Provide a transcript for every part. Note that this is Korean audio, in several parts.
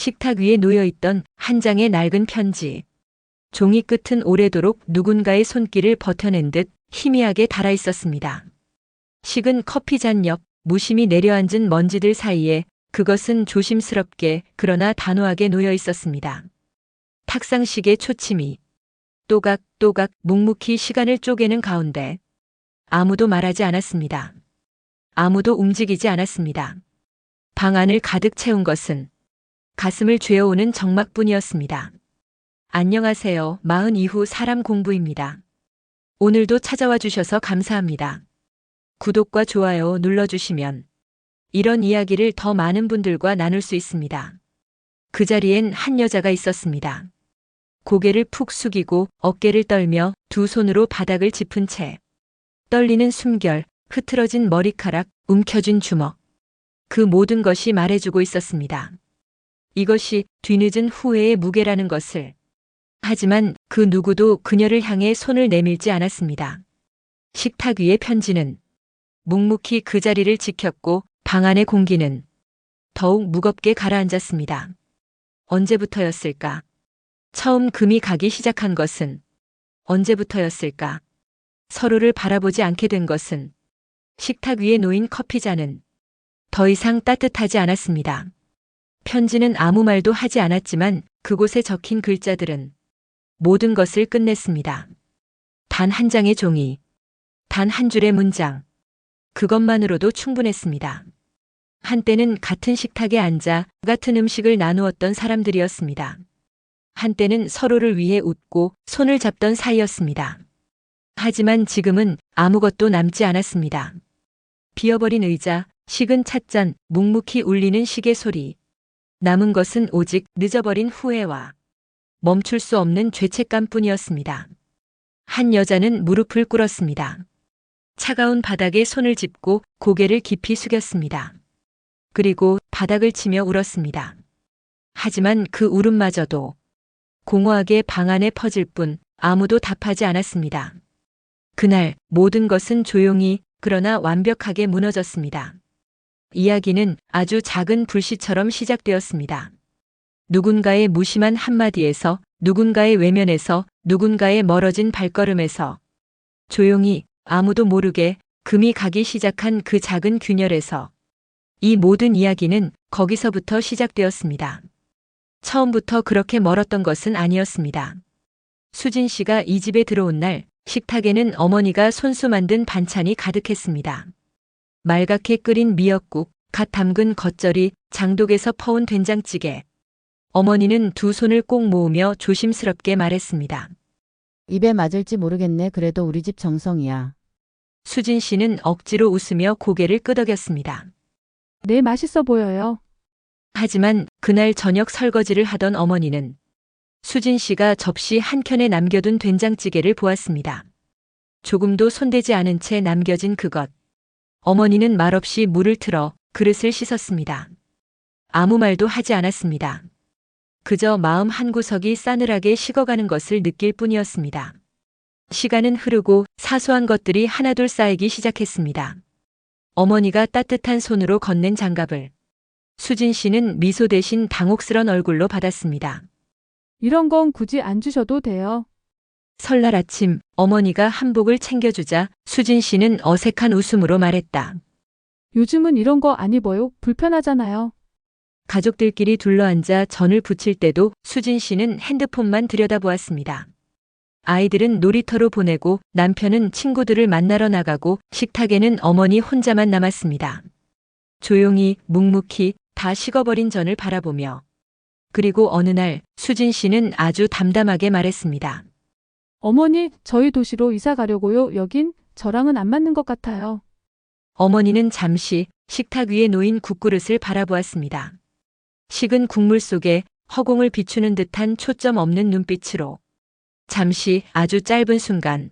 식탁 위에 놓여있던 한 장의 낡은 편지. 종이 끝은 오래도록 누군가의 손길을 버텨낸 듯 희미하게 달아 있었습니다. 식은 커피 잔 옆 무심히 내려앉은 먼지들 사이에 그것은 조심스럽게 그러나 단호하게 놓여 있었습니다. 탁상식의 초침이 또각또각 묵묵히 시간을 쪼개는 가운데 아무도 말하지 않았습니다. 아무도 움직이지 않았습니다. 방 안을 가득 채운 것은 가슴을 죄어오는 정막뿐이었습니다. 안녕하세요. 마흔 이후 사람 공부입니다. 오늘도 찾아와 주셔서 감사합니다. 구독과 좋아요 눌러주시면 이런 이야기를 더 많은 분들과 나눌 수 있습니다. 그 자리엔 한 여자가 있었습니다. 고개를 푹 숙이고 어깨를 떨며 두 손으로 바닥을 짚은 채 떨리는 숨결, 흐트러진 머리카락, 움켜쥔 주먹. 그 모든 것이 말해주고 있었습니다. 이것이 뒤늦은 후회의 무게라는 것을. 하지만 그 누구도 그녀를 향해 손을 내밀지 않았습니다. 식탁 위의 편지는 묵묵히 그 자리를 지켰고 방 안의 공기는 더욱 무겁게 가라앉았습니다. 언제부터였을까? 처음 금이 가기 시작한 것은 언제부터였을까? 서로를 바라보지 않게 된 것은 식탁 위에 놓인 커피잔은 더 이상 따뜻하지 않았습니다. 편지는 아무 말도 하지 않았지만 그곳에 적힌 글자들은 모든 것을 끝냈습니다. 단 한 장의 종이, 단 한 줄의 문장. 그것만으로도 충분했습니다. 한때는 같은 식탁에 앉아 같은 음식을 나누었던 사람들이었습니다. 한때는 서로를 위해 웃고 손을 잡던 사이였습니다. 하지만 지금은 아무것도 남지 않았습니다. 비어버린 의자, 식은 찻잔, 묵묵히 울리는 시계 소리. 남은 것은 오직 늦어버린 후회와 멈출 수 없는 죄책감 뿐이었습니다. 한 여자는 무릎을 꿇었습니다. 차가운 바닥에 손을 짚고 고개를 깊이 숙였습니다. 그리고 바닥을 치며 울었습니다. 하지만 그 울음마저도 공허하게 방 안에 퍼질 뿐 아무도 답하지 않았습니다. 그날 모든 것은 조용히 그러나 완벽하게 무너졌습니다. 이야기는 아주 작은 불씨처럼 시작되었습니다. 누군가의 무심한 한마디에서, 누군가의 외면에서, 누군가의 멀어진 발걸음에서, 조용히 아무도 모르게 금이 가기 시작한 그 작은 균열에서, 이 모든 이야기는 거기서부터 시작되었습니다. 처음부터 그렇게 멀었던 것은 아니었습니다. 수진 씨가 이 집에 들어온 날 식탁에는 어머니가 손수 만든 반찬이 가득했습니다. 말갛게 끓인 미역국, 갓 담근 겉절이, 장독에서 퍼온 된장찌개. 어머니는 두 손을 꼭 모으며 조심스럽게 말했습니다. 입에 맞을지 모르겠네. 그래도 우리 집 정성이야. 수진 씨는 억지로 웃으며 고개를 끄덕였습니다. 네, 맛있어 보여요. 하지만 그날 저녁 설거지를 하던 어머니는 수진 씨가 접시 한 켠에 남겨둔 된장찌개를 보았습니다. 조금도 손대지 않은 채 남겨진 그것. 어머니는 말없이 물을 틀어 그릇을 씻었습니다. 아무 말도 하지 않았습니다. 그저 마음 한구석이 싸늘하게 식어가는 것을 느낄 뿐이었습니다. 시간은 흐르고 사소한 것들이 하나둘 쌓이기 시작했습니다. 어머니가 따뜻한 손으로 건넨 장갑을 수진 씨는 미소 대신 당혹스런 얼굴로 받았습니다. 이런 건 굳이 안 주셔도 돼요. 설날 아침 어머니가 한복을 챙겨주자 수진 씨는 어색한 웃음으로 말했다. 요즘은 이런 거 안 입어요. 불편하잖아요. 가족들끼리 둘러앉아 전을 부칠 때도 수진 씨는 핸드폰만 들여다보았습니다. 아이들은 놀이터로 보내고 남편은 친구들을 만나러 나가고 식탁에는 어머니 혼자만 남았습니다. 조용히 묵묵히 다 식어버린 전을 바라보며 그리고 어느 날 수진 씨는 아주 담담하게 말했습니다. 어머니, 저희 도시로 이사 가려고요. 여긴 저랑은 안 맞는 것 같아요. 어머니는 잠시 식탁 위에 놓인 국그릇을 바라보았습니다. 식은 국물 속에 허공을 비추는 듯한 초점 없는 눈빛으로 잠시 아주 짧은 순간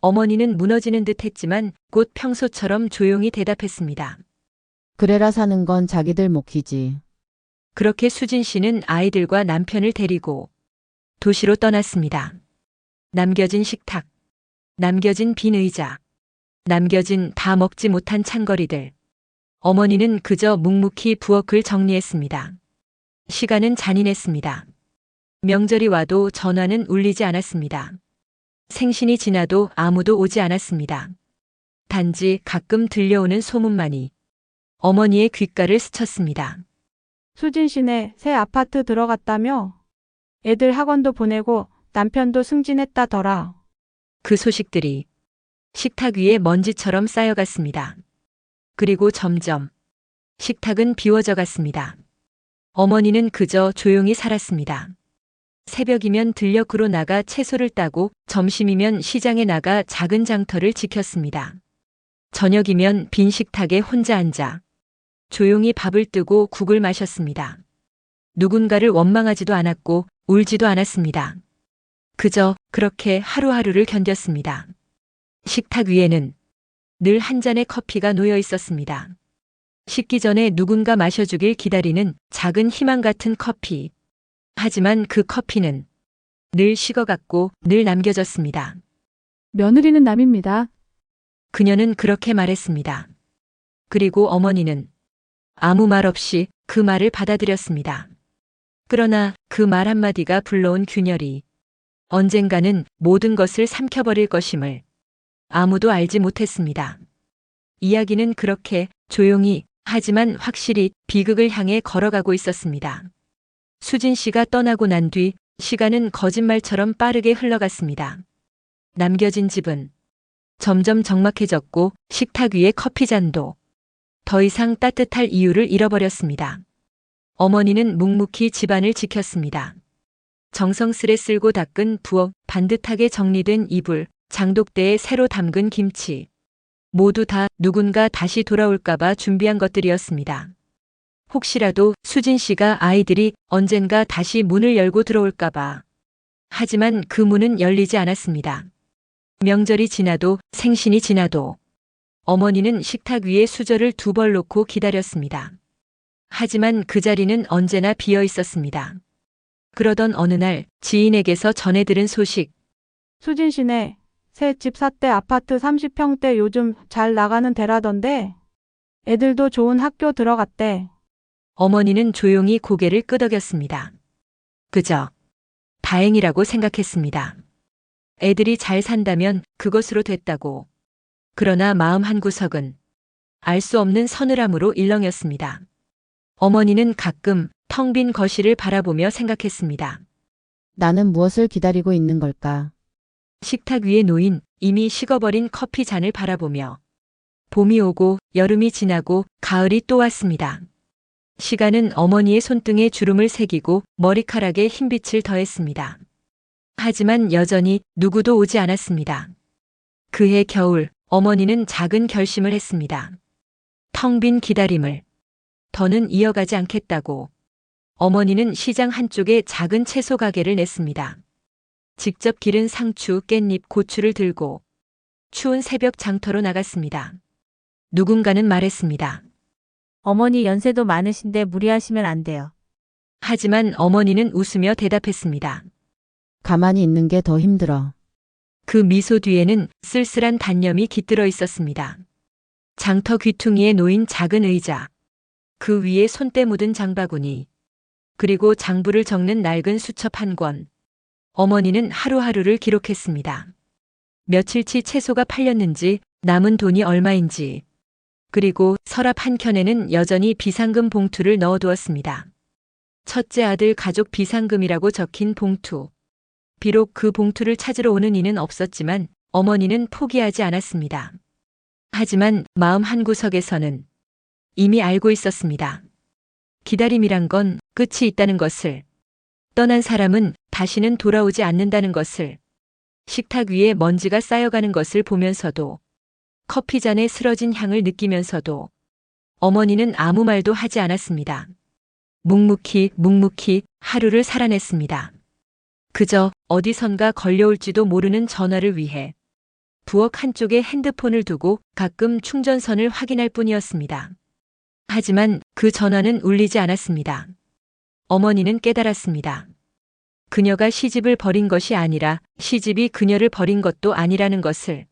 어머니는 무너지는 듯 했지만 곧 평소처럼 조용히 대답했습니다. 그래라 사는 건 자기들 목이지. 그렇게 수진 씨는 아이들과 남편을 데리고 도시로 떠났습니다. 남겨진 식탁, 남겨진 빈 의자, 남겨진 다 먹지 못한 찬거리들. 어머니는 그저 묵묵히 부엌을 정리했습니다. 시간은 잔인했습니다. 명절이 와도 전화는 울리지 않았습니다. 생신이 지나도 아무도 오지 않았습니다. 단지 가끔 들려오는 소문만이 어머니의 귓가를 스쳤습니다. 수진 씨네 새 아파트 들어갔다며? 애들 학원도 보내고 남편도 승진했다더라. 그 소식들이 식탁 위에 먼지처럼 쌓여갔습니다. 그리고 점점 식탁은 비워져 갔습니다. 어머니는 그저 조용히 살았습니다. 새벽이면 들녘으로 나가 채소를 따고 점심이면 시장에 나가 작은 장터를 지켰습니다. 저녁이면 빈 식탁에 혼자 앉아 조용히 밥을 뜨고 국을 마셨습니다. 누군가를 원망하지도 않았고 울지도 않았습니다. 그저 그렇게 하루하루를 견뎠습니다. 식탁 위에는 늘 한 잔의 커피가 놓여 있었습니다. 식기 전에 누군가 마셔주길 기다리는 작은 희망 같은 커피. 하지만 그 커피는 늘 식어갔고 늘 남겨졌습니다. 며느리는 남입니다. 그녀는 그렇게 말했습니다. 그리고 어머니는 아무 말 없이 그 말을 받아들였습니다. 그러나 그 말 한마디가 불러온 균열이 언젠가는 모든 것을 삼켜버릴 것임을 아무도 알지 못했습니다. 이야기는 그렇게 조용히 하지만 확실히 비극을 향해 걸어가고 있었습니다. 수진 씨가 떠나고 난 뒤 시간은 거짓말처럼 빠르게 흘러갔습니다. 남겨진 집은 점점 적막해졌고 식탁 위의 커피잔도 더 이상 따뜻할 이유를 잃어버렸습니다. 어머니는 묵묵히 집안을 지켰습니다. 정성스레 쓸고 닦은 부엌, 반듯하게 정리된 이불, 장독대에 새로 담근 김치. 모두 다 누군가 다시 돌아올까봐 준비한 것들이었습니다. 혹시라도 수진 씨가 아이들이 언젠가 다시 문을 열고 들어올까봐. 하지만 그 문은 열리지 않았습니다. 명절이 지나도 생신이 지나도 어머니는 식탁 위에 수저를 두 벌 놓고 기다렸습니다. 하지만 그 자리는 언제나 비어 있었습니다. 그러던 어느 날 지인에게서 전해 들은 소식, 수진 씨네 새 집 샀대 아파트 30평대 요즘 잘 나가는 데라던데. 애들도 좋은 학교 들어갔대. 어머니는 조용히 고개를 끄덕였습니다. 그저 다행이라고 생각했습니다. 애들이 잘 산다면 그것으로 됐다고. 그러나 마음 한구석은 알 수 없는 서늘함으로 일렁였습니다. 어머니는 가끔 텅 빈 거실을 바라보며 생각했습니다. 나는 무엇을 기다리고 있는 걸까? 식탁 위에 놓인 이미 식어버린 커피 잔을 바라보며 봄이 오고 여름이 지나고 가을이 또 왔습니다. 시간은 어머니의 손등에 주름을 새기고 머리카락에 흰빛을 더했습니다. 하지만 여전히 누구도 오지 않았습니다. 그해 겨울 어머니는 작은 결심을 했습니다. 텅 빈 기다림을 더는 이어가지 않겠다고 어머니는 시장 한쪽에 작은 채소 가게를 냈습니다. 직접 기른 상추, 깻잎, 고추를 들고 추운 새벽 장터로 나갔습니다. 누군가는 말했습니다. 어머니 연세도 많으신데 무리하시면 안 돼요. 하지만 어머니는 웃으며 대답했습니다. 가만히 있는 게 더 힘들어. 그 미소 뒤에는 쓸쓸한 단념이 깃들어 있었습니다. 장터 귀퉁이에 놓인 작은 의자, 그 위에 손때 묻은 장바구니, 그리고 장부를 적는 낡은 수첩 한 권. 어머니는 하루하루를 기록했습니다. 며칠치 채소가 팔렸는지, 남은 돈이 얼마인지, 그리고 서랍 한 켠에는 여전히 비상금 봉투를 넣어두었습니다. 첫째 아들 가족 비상금이라고 적힌 봉투. 비록 그 봉투를 찾으러 오는 이는 없었지만 어머니는 포기하지 않았습니다. 하지만 마음 한구석에서는 이미 알고 있었습니다. 기다림이란 건 끝이 있다는 것을, 떠난 사람은 다시는 돌아오지 않는다는 것을, 식탁 위에 먼지가 쌓여가는 것을 보면서도, 커피잔에 쓰러진 향을 느끼면서도, 어머니는 아무 말도 하지 않았습니다. 묵묵히 묵묵히 하루를 살아냈습니다. 그저 어디선가 걸려올지도 모르는 전화를 위해 부엌 한쪽에 핸드폰을 두고 가끔 충전선을 확인할 뿐이었습니다. 하지만 그 전화는 울리지 않았습니다. 어머니는 깨달았습니다. 그녀가 시집을 버린 것이 아니라 시집이 그녀를 버린 것도 아니라는 것을,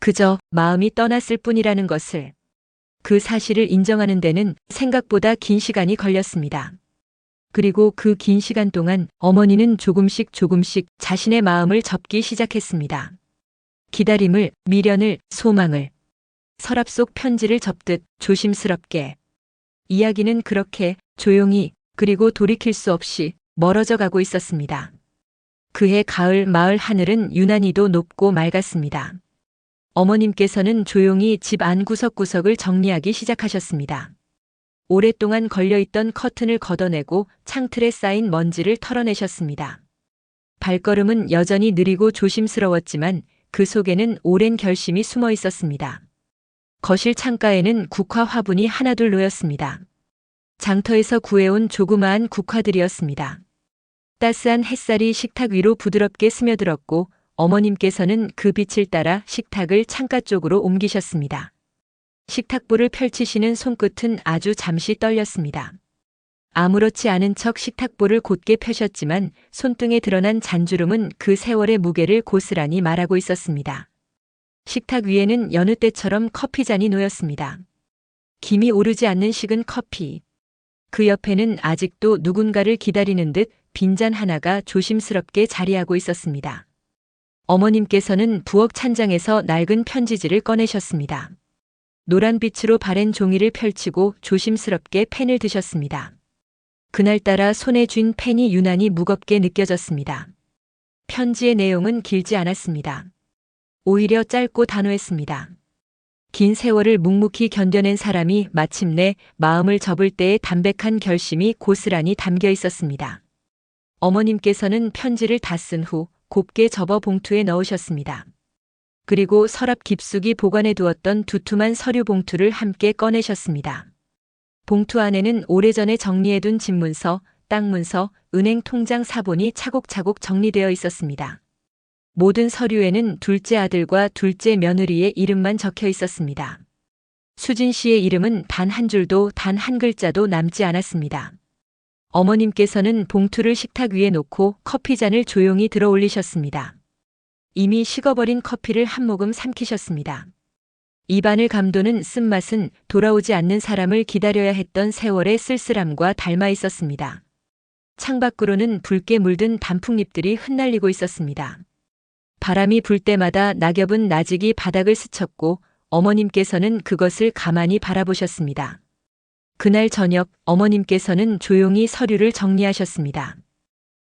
그저 마음이 떠났을 뿐이라는 것을, 그 사실을 인정하는 데는 생각보다 긴 시간이 걸렸습니다. 그리고 그 긴 시간 동안 어머니는 조금씩 조금씩 자신의 마음을 접기 시작했습니다. 기다림을, 미련을, 소망을. 서랍 속 편지를 접듯 조심스럽게. 이야기는 그렇게 조용히 그리고 돌이킬 수 없이 멀어져 가고 있었습니다. 그해 가을 마을 하늘은 유난히도 높고 맑았습니다. 어머님께서는 조용히 집 안 구석구석을 정리하기 시작하셨습니다. 오랫동안 걸려있던 커튼을 걷어내고 창틀에 쌓인 먼지를 털어내셨습니다. 발걸음은 여전히 느리고 조심스러웠지만 그 속에는 오랜 결심이 숨어 있었습니다. 거실 창가에는 국화 화분이 하나둘 놓였습니다. 장터에서 구해온 조그마한 국화들이었습니다. 따스한 햇살이 식탁 위로 부드럽게 스며들었고 어머님께서는 그 빛을 따라 식탁을 창가 쪽으로 옮기셨습니다. 식탁보를 펼치시는 손끝은 아주 잠시 떨렸습니다. 아무렇지 않은 척 식탁보를 곧게 펴셨지만 손등에 드러난 잔주름은 그 세월의 무게를 고스란히 말하고 있었습니다. 식탁 위에는 여느 때처럼 커피잔이 놓였습니다. 김이 오르지 않는 식은 커피. 그 옆에는 아직도 누군가를 기다리는 듯 빈잔 하나가 조심스럽게 자리하고 있었습니다. 어머님께서는 부엌 찬장에서 낡은 편지지를 꺼내셨습니다. 노란빛으로 바랜 종이를 펼치고 조심스럽게 펜을 드셨습니다. 그날따라 손에 쥔 펜이 유난히 무겁게 느껴졌습니다. 편지의 내용은 길지 않았습니다. 오히려 짧고 단호했습니다. 긴 세월을 묵묵히 견뎌낸 사람이 마침내 마음을 접을 때의 담백한 결심이 고스란히 담겨 있었습니다. 어머님께서는 편지를 다 쓴 후 곱게 접어 봉투에 넣으셨습니다. 그리고 서랍 깊숙이 보관해 두었던 두툼한 서류 봉투를 함께 꺼내셨습니다. 봉투 안에는 오래전에 정리해둔 집문서, 땅 문서, 은행 통장 사본이 차곡차곡 정리되어 있었습니다. 모든 서류에는 둘째 아들과 둘째 며느리의 이름만 적혀 있었습니다. 수진 씨의 이름은 단 한 줄도 단 한 글자도 남지 않았습니다. 어머님께서는 봉투를 식탁 위에 놓고 커피잔을 조용히 들어 올리셨습니다. 이미 식어버린 커피를 한 모금 삼키셨습니다. 입안을 감도는 쓴맛은 돌아오지 않는 사람을 기다려야 했던 세월의 쓸쓸함과 닮아 있었습니다. 창밖으로는 붉게 물든 단풍잎들이 흩날리고 있었습니다. 바람이 불 때마다 낙엽은 나직이 바닥을 스쳤고 어머님께서는 그것을 가만히 바라보셨습니다. 그날 저녁 어머님께서는 조용히 서류를 정리하셨습니다.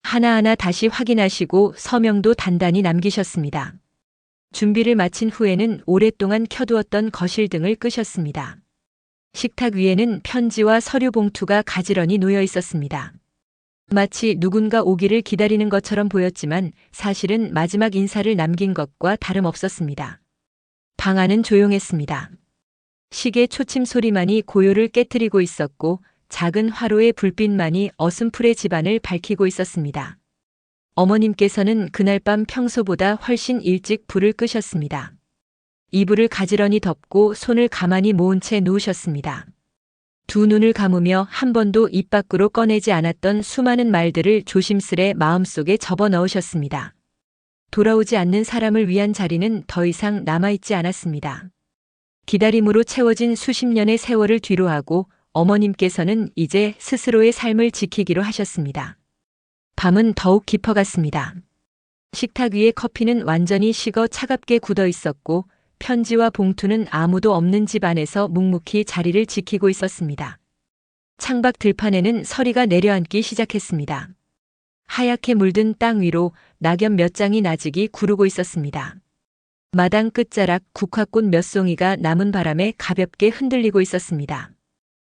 하나하나 다시 확인하시고 서명도 단단히 남기셨습니다. 준비를 마친 후에는 오랫동안 켜두었던 거실 등을 끄셨습니다. 식탁 위에는 편지와 서류 봉투가 가지런히 놓여 있었습니다. 마치 누군가 오기를 기다리는 것처럼 보였지만 사실은 마지막 인사를 남긴 것과 다름없었습니다. 방 안은 조용했습니다. 시계 초침 소리만이 고요를 깨뜨리고 있었고 작은 화로의 불빛만이 어슴풀의 집안을 밝히고 있었습니다. 어머님께서는 그날 밤 평소보다 훨씬 일찍 불을 끄셨습니다. 이불을 가지런히 덮고 손을 가만히 모은 채 누우셨습니다. 두 눈을 감으며 한 번도 입 밖으로 꺼내지 않았던 수많은 말들을 조심스레 마음속에 접어 넣으셨습니다. 돌아오지 않는 사람을 위한 자리는 더 이상 남아있지 않았습니다. 기다림으로 채워진 수십 년의 세월을 뒤로하고 어머님께서는 이제 스스로의 삶을 지키기로 하셨습니다. 밤은 더욱 깊어갔습니다. 식탁 위의 커피는 완전히 식어 차갑게 굳어 있었고 편지와 봉투는 아무도 없는 집 안에서 묵묵히 자리를 지키고 있었습니다. 창밖 들판에는 서리가 내려앉기 시작했습니다. 하얗게 물든 땅 위로 낙엽 몇 장이 나직이 구르고 있었습니다. 마당 끝자락 국화꽃 몇 송이가 남은 바람에 가볍게 흔들리고 있었습니다.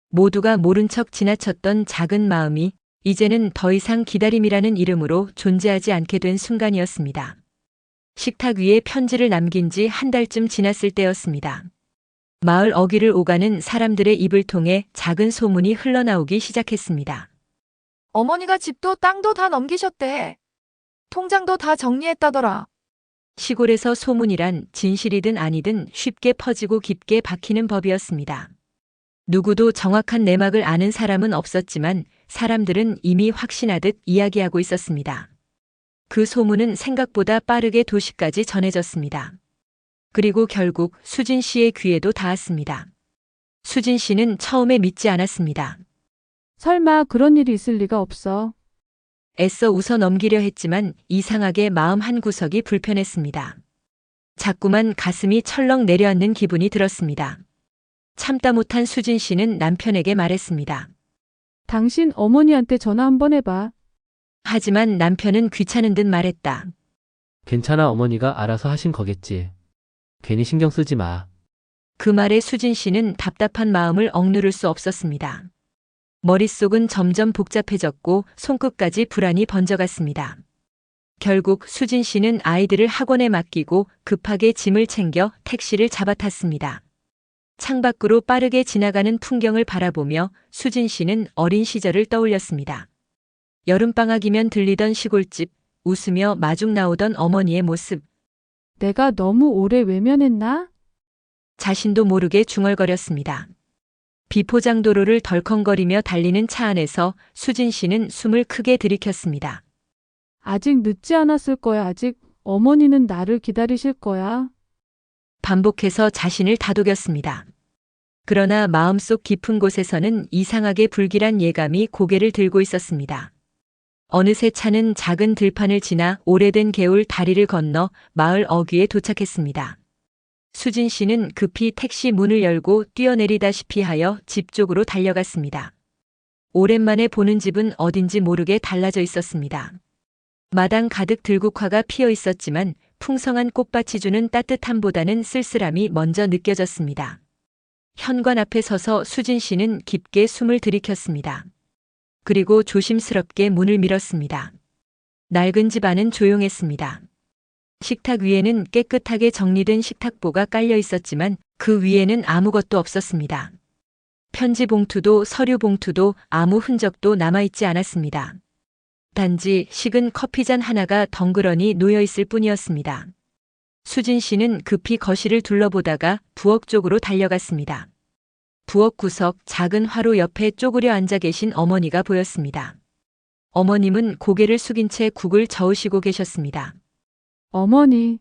모두가 모른 척 지나쳤던 작은 마음이 이제는 더 이상 기다림이라는 이름으로 존재하지 않게 된 순간이었습니다. 식탁 위에 편지를 남긴 지 한 달쯤 지났을 때였습니다. 마을 어귀를 오가는 사람들의 입을 통해 작은 소문이 흘러나오기 시작했습니다. 어머니가 집도 땅도 다 넘기셨대. 통장도 다 정리했다더라. 시골에서 소문이란 진실이든 아니든 쉽게 퍼지고 깊게 박히는 법이었습니다. 누구도 정확한 내막을 아는 사람은 없었지만 사람들은 이미 확신하듯 이야기하고 있었습니다. 그 소문은 생각보다 빠르게 도시까지 전해졌습니다. 그리고 결국 수진 씨의 귀에도 닿았습니다. 수진 씨는 처음에 믿지 않았습니다. 설마 그런 일이 있을 리가 없어. 애써 웃어 넘기려 했지만 이상하게 마음 한 구석이 불편했습니다. 자꾸만 가슴이 철렁 내려앉는 기분이 들었습니다. 참다 못한 수진 씨는 남편에게 말했습니다. 당신 어머니한테 전화 한번 해봐. 하지만 남편은 귀찮은 듯 말했다. 괜찮아 어머니가 알아서 하신 거겠지. 괜히 신경 쓰지 마. 그 말에 수진 씨는 답답한 마음을 억누를 수 없었습니다. 머릿속은 점점 복잡해졌고 손끝까지 불안이 번져갔습니다. 결국 수진 씨는 아이들을 학원에 맡기고 급하게 짐을 챙겨 택시를 잡아탔습니다. 창밖으로 빠르게 지나가는 풍경을 바라보며 수진 씨는 어린 시절을 떠올렸습니다. 여름방학이면 들리던 시골집, 웃으며 마중 나오던 어머니의 모습, 내가 너무 오래 외면했나? 자신도 모르게 중얼거렸습니다. 비포장 도로를 덜컹거리며 달리는 차 안에서 수진 씨는 숨을 크게 들이켰습니다. 아직 늦지 않았을 거야. 아직 어머니는 나를 기다리실 거야. 반복해서 자신을 다독였습니다. 그러나 마음속 깊은 곳에서는 이상하게 불길한 예감이 고개를 들고 있었습니다. 어느새 차는 작은 들판을 지나 오래된 개울 다리를 건너 마을 어귀에 도착했습니다. 수진 씨는 급히 택시 문을 열고 뛰어내리다시피 하여 집 쪽으로 달려갔습니다. 오랜만에 보는 집은 어딘지 모르게 달라져 있었습니다. 마당 가득 들국화가 피어 있었지만 풍성한 꽃밭이 주는 따뜻함보다는 쓸쓸함이 먼저 느껴졌습니다. 현관 앞에 서서 수진 씨는 깊게 숨을 들이켰습니다. 그리고 조심스럽게 문을 밀었습니다. 낡은 집 안은 조용했습니다. 식탁 위에는 깨끗하게 정리된 식탁보가 깔려 있었지만 그 위에는 아무것도 없었습니다. 편지 봉투도 서류 봉투도 아무 흔적도 남아있지 않았습니다. 단지 식은 커피잔 하나가 덩그러니 놓여 있을 뿐이었습니다. 수진 씨는 급히 거실을 둘러보다가 부엌 쪽으로 달려갔습니다. 부엌 구석 작은 화로 옆에 쪼그려 앉아 계신 어머니가 보였습니다. 어머님은 고개를 숙인 채 국을 저으시고 계셨습니다. 어머니,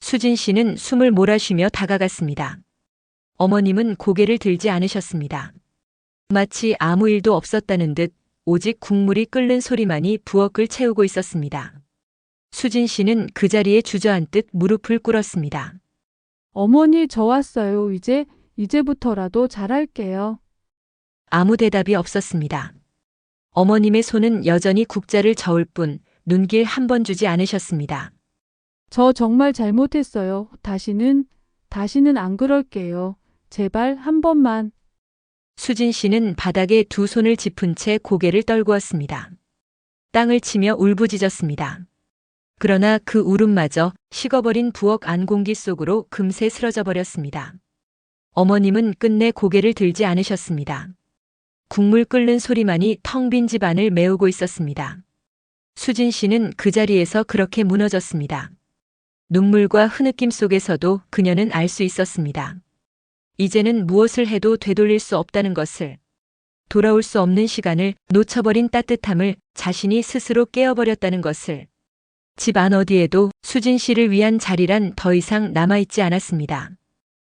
수진 씨는 숨을 몰아쉬며 다가갔습니다. 어머님은 고개를 들지 않으셨습니다. 마치 아무 일도 없었다는 듯 오직 국물이 끓는 소리만이 부엌을 채우고 있었습니다. 수진 씨는 그 자리에 주저앉듯 무릎을 꿇었습니다. 어머니 저 왔어요. 이제, 이제부터라도 잘할게요. 아무 대답이 없었습니다. 어머님의 손은 여전히 국자를 저을 뿐 눈길 한 번 주지 않으셨습니다. 저 정말 잘못했어요. 다시는, 다시는 안 그럴게요. 제발 한 번만. 수진 씨는 바닥에 두 손을 짚은 채 고개를 떨구었습니다. 땅을 치며 울부짖었습니다. 그러나 그 울음마저 식어버린 부엌 안 공기 속으로 금세 쓰러져 버렸습니다. 어머님은 끝내 고개를 들지 않으셨습니다. 국물 끓는 소리만이 텅 빈 집안을 메우고 있었습니다. 수진 씨는 그 자리에서 그렇게 무너졌습니다. 눈물과 흐느낌 속에서도 그녀는 알 수 있었습니다. 이제는 무엇을 해도 되돌릴 수 없다는 것을, 돌아올 수 없는 시간을 놓쳐버린 따뜻함을 자신이 스스로 깨어버렸다는 것을, 집 안 어디에도 수진 씨를 위한 자리란 더 이상 남아있지 않았습니다.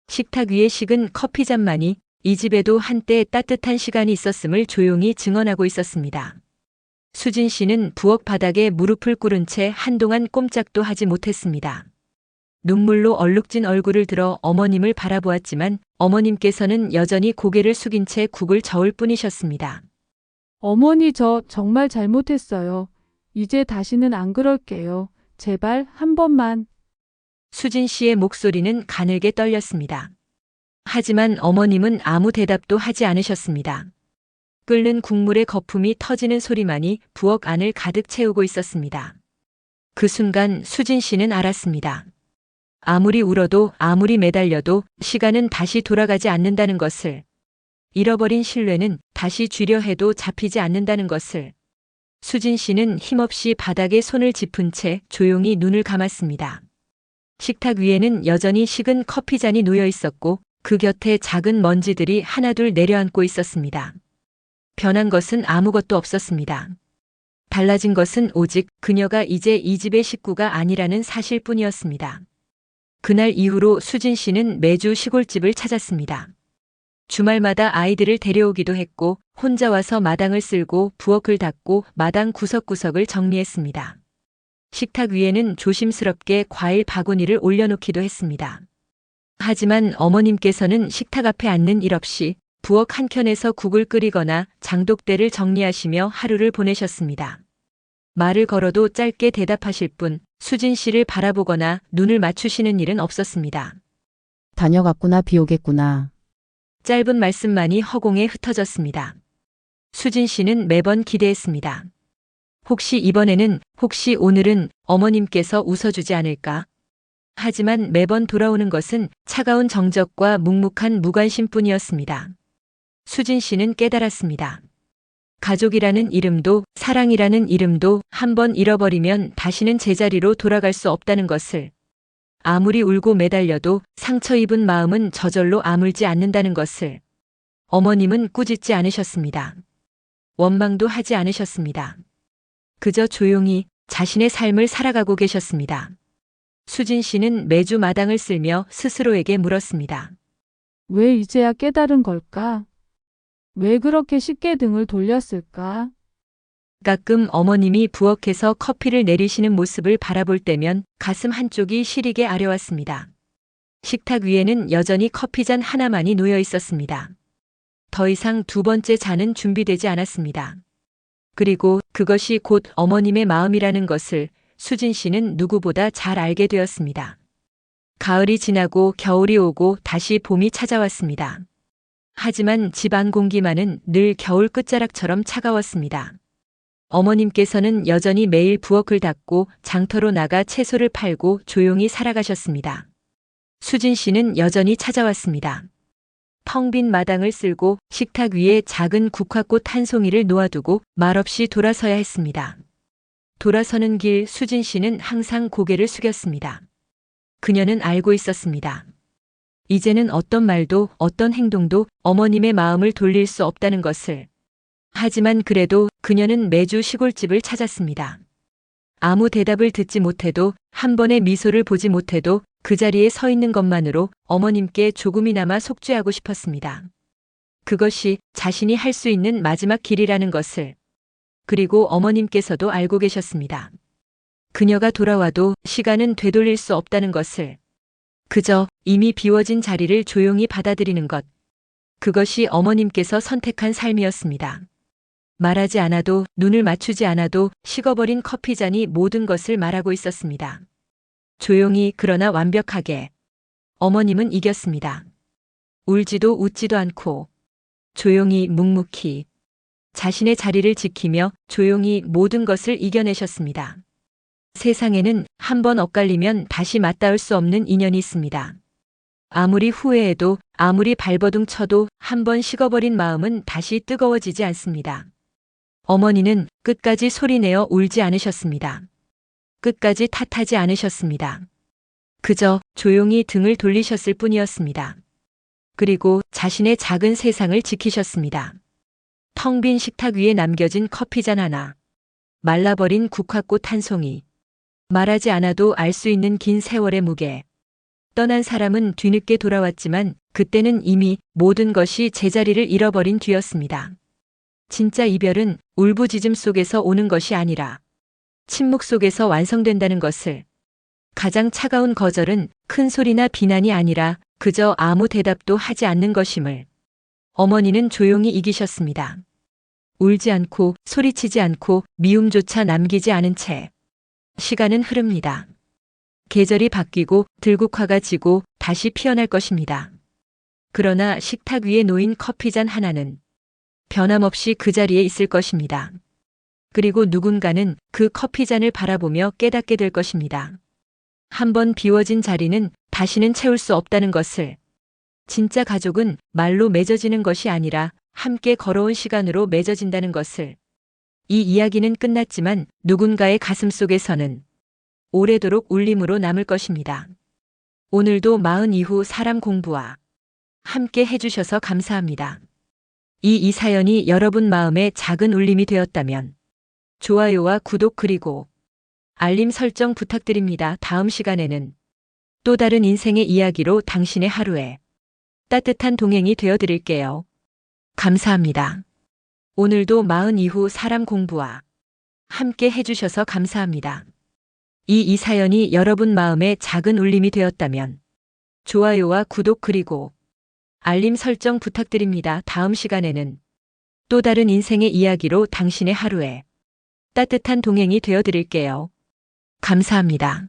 식탁 위에 식은 커피잔만이 이 집에도 한때 따뜻한 시간이 있었음을 조용히 증언하고 있었습니다. 수진 씨는 부엌 바닥에 무릎을 꿇은 채 한동안 꼼짝도 하지 못했습니다. 눈물로 얼룩진 얼굴을 들어 어머님을 바라보았지만 어머님께서는 여전히 고개를 숙인 채 국을 저을 뿐이셨습니다. 어머니 저 정말 잘못했어요. 이제 다시는 안 그럴게요. 제발 한 번만. 수진 씨의 목소리는 가늘게 떨렸습니다. 하지만 어머님은 아무 대답도 하지 않으셨습니다. 끓는 국물의 거품이 터지는 소리만이 부엌 안을 가득 채우고 있었습니다. 그 순간 수진 씨는 알았습니다. 아무리 울어도 아무리 매달려도 시간은 다시 돌아가지 않는다는 것을, 잃어버린 신뢰는 다시 쥐려 해도 잡히지 않는다는 것을, 수진 씨는 힘없이 바닥에 손을 짚은 채 조용히 눈을 감았습니다. 식탁 위에는 여전히 식은 커피잔이 놓여 있었고 그 곁에 작은 먼지들이 하나둘 내려앉고 있었습니다. 변한 것은 아무것도 없었습니다. 달라진 것은 오직 그녀가 이제 이 집의 식구가 아니라는 사실뿐이었습니다. 그날 이후로 수진 씨는 매주 시골집을 찾았습니다. 주말마다 아이들을 데려오기도 했고 혼자 와서 마당을 쓸고 부엌을 닦고 마당 구석구석을 정리했습니다. 식탁 위에는 조심스럽게 과일 바구니를 올려놓기도 했습니다. 하지만 어머님께서는 식탁 앞에 앉는 일 없이 부엌 한켠에서 국을 끓이거나 장독대를 정리하시며 하루를 보내셨습니다. 말을 걸어도 짧게 대답하실 뿐 수진 씨를 바라보거나 눈을 맞추시는 일은 없었습니다. 다녀갔구나 비 오겠구나. 짧은 말씀만이 허공에 흩어졌습니다. 수진 씨는 매번 기대했습니다. 혹시 이번에는, 혹시 오늘은 어머님께서 웃어주지 않을까? 하지만 매번 돌아오는 것은 차가운 정적과 묵묵한 무관심 뿐이었습니다. 수진 씨는 깨달았습니다. 가족이라는 이름도 사랑이라는 이름도 한 번 잃어버리면 다시는 제자리로 돌아갈 수 없다는 것을 아무리 울고 매달려도 상처 입은 마음은 저절로 아물지 않는다는 것을 어머님은 꾸짖지 않으셨습니다. 원망도 하지 않으셨습니다. 그저 조용히 자신의 삶을 살아가고 계셨습니다. 수진 씨는 매주 마당을 쓸며 스스로에게 물었습니다. 왜 이제야 깨달은 걸까? 왜 그렇게 쉽게 등을 돌렸을까? 가끔 어머님이 부엌에서 커피를 내리시는 모습을 바라볼 때면 가슴 한쪽이 시리게 아려왔습니다. 식탁 위에는 여전히 커피잔 하나만이 놓여 있었습니다. 더 이상 두 번째 잔은 준비되지 않았습니다. 그리고 그것이 곧 어머님의 마음이라는 것을 수진 씨는 누구보다 잘 알게 되었습니다. 가을이 지나고 겨울이 오고 다시 봄이 찾아왔습니다. 하지만 집안 공기만은 늘 겨울 끝자락처럼 차가웠습니다. 어머님께서는 여전히 매일 부엌을 닦고 장터로 나가 채소를 팔고 조용히 살아가셨습니다. 수진 씨는 여전히 찾아왔습니다. 텅 빈 마당을 쓸고 식탁 위에 작은 국화꽃 한 송이를 놓아두고 말없이 돌아서야 했습니다. 돌아서는 길 수진 씨는 항상 고개를 숙였습니다. 그녀는 알고 있었습니다. 이제는 어떤 말도 어떤 행동도 어머님의 마음을 돌릴 수 없다는 것을. 하지만 그래도 그녀는 매주 시골집을 찾았습니다. 아무 대답을 듣지 못해도 한 번의 미소를 보지 못해도 그 자리에 서 있는 것만으로 어머님께 조금이나마 속죄하고 싶었습니다. 그것이 자신이 할 수 있는 마지막 길이라는 것을. 그리고 어머님께서도 알고 계셨습니다. 그녀가 돌아와도 시간은 되돌릴 수 없다는 것을. 그저 이미 비워진 자리를 조용히 받아들이는 것. 그것이 어머님께서 선택한 삶이었습니다. 말하지 않아도 눈을 맞추지 않아도 식어버린 커피잔이 모든 것을 말하고 있었습니다. 조용히 그러나 완벽하게. 어머님은 이겼습니다. 울지도 웃지도 않고 조용히 묵묵히 자신의 자리를 지키며 조용히 모든 것을 이겨내셨습니다. 세상에는 한 번 엇갈리면 다시 맞닿을 수 없는 인연이 있습니다. 아무리 후회해도 아무리 발버둥 쳐도 한 번 식어버린 마음은 다시 뜨거워지지 않습니다. 어머니는 끝까지 소리내어 울지 않으셨습니다. 끝까지 탓하지 않으셨습니다. 그저 조용히 등을 돌리셨을 뿐이었습니다. 그리고 자신의 작은 세상을 지키셨습니다. 텅 빈 식탁 위에 남겨진 커피잔 하나, 말라버린 국화꽃 한 송이, 말하지 않아도 알 수 있는 긴 세월의 무게. 떠난 사람은 뒤늦게 돌아왔지만 그때는 이미 모든 것이 제자리를 잃어버린 뒤였습니다. 진짜 이별은 울부짖음 속에서 오는 것이 아니라 침묵 속에서 완성된다는 것을 가장 차가운 거절은 큰 소리나 비난이 아니라 그저 아무 대답도 하지 않는 것임을 어머니는 조용히 이기셨습니다. 울지 않고 소리치지 않고 미움조차 남기지 않은 채 시간은 흐릅니다. 계절이 바뀌고 들국화가 지고 다시 피어날 것입니다. 그러나 식탁 위에 놓인 커피잔 하나는 변함없이 그 자리에 있을 것입니다. 그리고 누군가는 그 커피잔을 바라보며 깨닫게 될 것입니다. 한번 비워진 자리는 다시는 채울 수 없다는 것을. 진짜 가족은 말로 맺어지는 것이 아니라 함께 걸어온 시간으로 맺어진다는 것을. 이 이야기는 끝났지만 누군가의 가슴 속에서는 오래도록 울림으로 남을 것입니다. 오늘도 마흔 이후 사람 공부와 함께 해주셔서 감사합니다. 이 이 사연이 여러분 마음에 작은 울림이 되었다면 좋아요와 구독 그리고 알림 설정 부탁드립니다. 다음 시간에는 또 다른 인생의 이야기로 당신의 하루에 따뜻한 동행이 되어 드릴게요. 감사합니다. 오늘도 마흔 이후 사람 공부와 함께 해주셔서 감사합니다. 이 이 사연이 여러분 마음에 작은 울림이 되었다면 좋아요와 구독 그리고 알림 설정 부탁드립니다. 다음 시간에는 또 다른 인생의 이야기로 당신의 하루에 따뜻한 동행이 되어 드릴게요. 감사합니다.